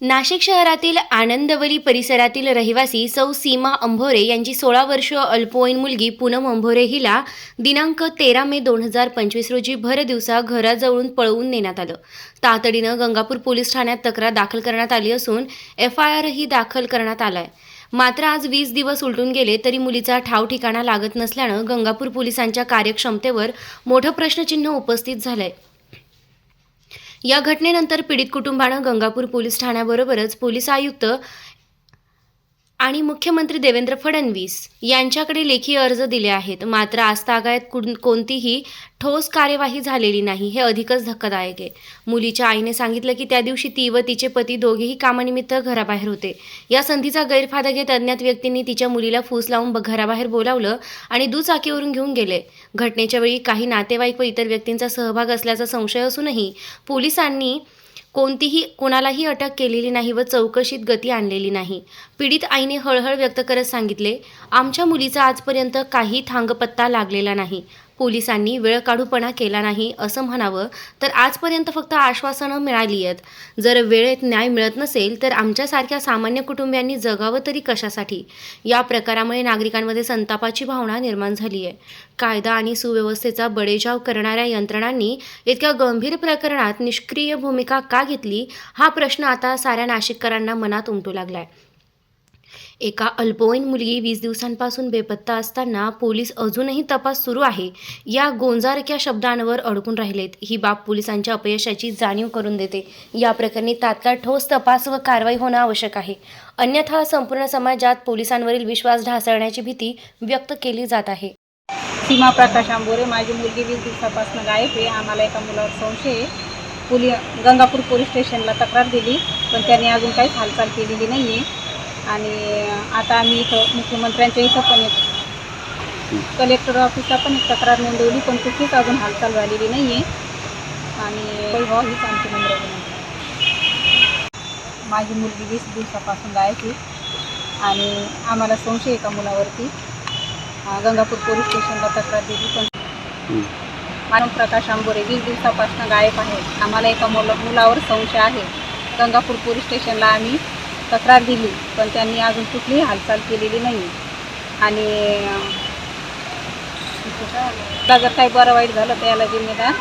नाशिक शहरातील आनंदवली परिसरातील रहिवासी सौ सीमा अंभोरे यांची सोळा वर्ष अल्पवयीन मुलगी पूनम अंभोरे हिला दिनांक तेरा मे दोन हजार पंचवीस रोजी भर दिवसा घराजवळून पळवून नेण्यात आलं. तातडीनं गंगापूर पोलीस ठाण्यात तक्रार दाखल करण्यात आली असून एफ आय आरही दाखल करण्यात आलाय. मात्र आज वीस दिवस उलटून गेले तरी मुलीचा ठाव ठिकाणा लागत नसल्यानं गंगापूर पोलिसांच्या कार्यक्षमतेवर मोठं प्रश्नचिन्ह उपस्थित झालंय. या घटनेनंतर पीडित कुटुंबानं गंगापूर पोलीस ठाण्याबरोबरच पोलीस आयुक्त आणि मुख्यमंत्री देवेंद्र फडणवीस यांच्याकडे लेखी अर्ज दिले आहेत. मात्र आजतागायत कुण- कोणतीही ठोस कार्यवाही झालेली नाही हे अधिकच धक्कादायक आहे. मुलीच्या आईने सांगितलं की त्या दिवशी ती व तिचे पती दोघेही कामानिमित्त घराबाहेर होते. या संधीचा गैरफायदा घेत अज्ञात व्यक्तींनी तिच्या मुलीला फूस लावून घराबाहेर बोलावलं आणि दुचाकीवरून घेऊन गेले. घटनेच्या वेळी काही नातेवाईक व इतर व्यक्तींचा सहभाग असल्याचा संशय असूनही पोलिसांनी कोणतीही कोणालाही अटक केलेली नाही व चौकशीत गती आणलेली नाही. पीडित आईने हळहळ व्यक्त करत सांगितले आमच्या मुलीचा आजपर्यंत काही थांगपत्ता लागलेला नाही. पोलिसांनी वेळ काढूपणा केला नाही असं म्हणावं तर आजपर्यंत फक्त आश्वासनं मिळाली आहेत. जर वेळेत न्याय मिळत नसेल तर आमच्यासारख्या सामान्य कुटुंबियांनी जगावं तरी कशासाठी? या प्रकारामुळे नागरिकांमध्ये संतापाची भावना निर्माण झाली आहे. कायदा आणि सुव्यवस्थेचा बडेजाव करणाऱ्या यंत्रणांनी इतक्या गंभीर प्रकरणात निष्क्रिय भूमिका का घेतली? हा प्रश्न आता साऱ्या नाशिककरांना मनात उमटू लागलाय. एका अल्पवयीन मुलगी वीस दिवसांपासून बेपत्ता असताना पोलीस अजूनही तपास सुरू आहे. या गोंजारक्या शब्दांवर अडकून राहिलेत. ही बाब पोलिसांच्या अपयशाची जाणीव करून देते. या प्रकरणी तात्काळ ठोस तपास व कारवाई होणं आवश्यक आहे. अन्यथा संपूर्ण समाजात पोलिसांवरील विश्वास ढासळण्याची भीती व्यक्त केली जात आहे. सीमा प्रकाश आंबोरे माझी मुलगी वीस दिवसापासून गायब आहे. आम्हाला एका मुलावर संशय पोली गंगापूर पोलीस स्टेशनला तक्रार दिली पण त्यांनी अजून काहीच हालचाल केलेली नाही आहे आणि आता आम्ही इथं मुख्यमंत्र्यांच्या इथं पण एक कलेक्टर ऑफिसला पण एक तक्रार नोंदवली पण कुठलीच अजून हालचाल झालेली नाही आहे आणि वैभव हीच आमची नम्र. माझी मुलगी वीस दिवसापासून आहे आणि आम्हाला संशय एका मुलावरती. गंगापूर पोलीस स्टेशनला तक्रार दिली पण मानव प्रकाश आंबोरे वीस दिवसापासून गायब आहे आम्हाला एका मुला मुलावर संशय आहे. गंगापूर पोलीस स्टेशनला आम्ही तक्रार दिली पण त्यांनी अजून कुठलीही हालचाल केलेली नाही. आणि जर काही बरं वाईट झालं तर याला जिम्मेदार?